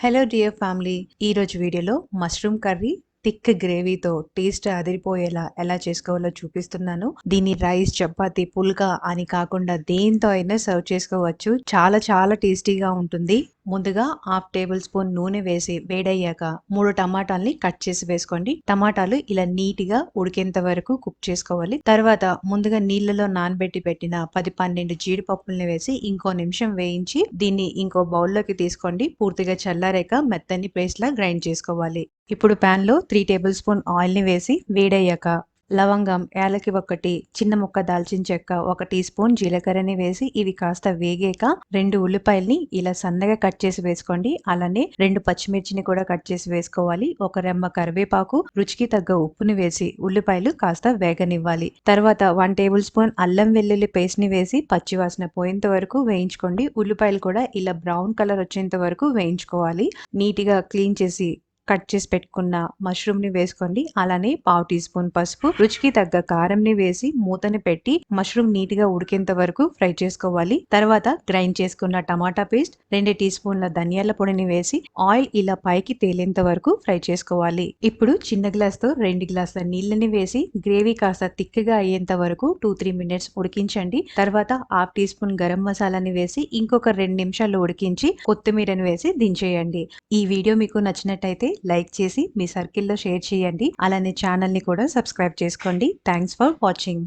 Hello dear family ఈరోజు వీడియోలో mushroom curry thick గ్రేవీతో టేస్ట్ అదిరిపోయేలా ఎలా చేసుకోవాలో చూపిస్తున్నాను. దీన్ని రైస్ చపాతి పుల్కా అని కాకుండా దేంతో అయినా సర్వ్ చేసుకోవచ్చు. చాలా చాలా టేస్టీగా ఉంటుంది. ముందుగా హాఫ్ టేబుల్ స్పూన్ నూనె వేసి వేడయ్యాక మూడు టమాటాల్ని కట్ చేసి వేసుకోండి. టమాటాలు ఇలా నీట్గా ఉడికేంత వరకు కుక్ చేసుకోవాలి. తర్వాత ముందుగా నీళ్ళలో నానబెట్టి పెట్టిన పది పన్నెండు జీడిపప్పుల్ని వేసి ఇంకో నిమిషం వేయించి దీన్ని ఇంకో బౌల్లోకి తీసుకోండి. పూర్తిగా చల్లారాక మెత్తని పేస్ట్ లా గ్రైండ్ చేసుకోవాలి. ఇప్పుడు ప్యాన్లో త్రీ టేబుల్ స్పూన్ ఆయిల్ని వేసి వేడయ్యాక లవంగం యాలకి ఒకటి చిన్న ముక్క దాల్చిన చెక్క ఒక టీ స్పూన్ జీలకర్రని వేసి ఇవి కాస్త వేగాక రెండు ఉల్లిపాయల్ని ఇలా సన్నగా కట్ చేసి వేసుకోండి. అలానే రెండు పచ్చిమిర్చిని కూడా కట్ చేసి వేసుకోవాలి. ఒక రెమ్మ కరివేపాకు రుచికి తగ్గ ఉప్పుని వేసి ఉల్లిపాయలు కాస్త వేగనివ్వాలి. తర్వాత వన్ టేబుల్ స్పూన్ అల్లం వెల్లుల్లి పేస్ట్ని వేసి పచ్చివాసన పోయేంత వరకు వేయించుకోండి. ఉల్లిపాయలు కూడా ఇలా బ్రౌన్ కలర్ వచ్చేంత వరకు వేయించుకోవాలి. నీట్గా క్లీన్ చేసి కట్ చేసి పెట్టుకున్న మష్రూమ్ని వేసుకోండి. అలానే పావు టీ స్పూన్ పసుపు రుచికి తగ్గ కారం ని వేసి మూతని పెట్టి మష్రూమ్ నీట్గా ఉడికేంత వరకు ఫ్రై చేసుకోవాలి. తర్వాత గ్రైండ్ చేసుకున్న టమాటా పేస్ట్ రెండు టీ స్పూన్ల ధనియాల పొడిని వేసి ఆయిల్ ఇలా పైకి తేలేంత వరకు ఫ్రై చేసుకోవాలి. ఇప్పుడు చిన్న గ్లాస్తో రెండు గ్లాసుల నీళ్ళని వేసి గ్రేవీ కాస్త తిక్కగా అయ్యేంత వరకు టూ త్రీ మినిట్స్ ఉడికించండి. తర్వాత హాఫ్ టీ స్పూన్ గరం మసాలాని వేసి ఇంకొక రెండు నిమిషాలు ఉడికించి కొత్తిమీరని వేసి దించేయండి. ఈ వీడియో మీకు నచ్చినట్టయితే లైక్ చేసి మీ సర్కిల్లో షేర్ చేయండి. అలానే ఛానల్ని కూడా సబ్స్క్రైబ్ చేసుకోండి. Thanks for watching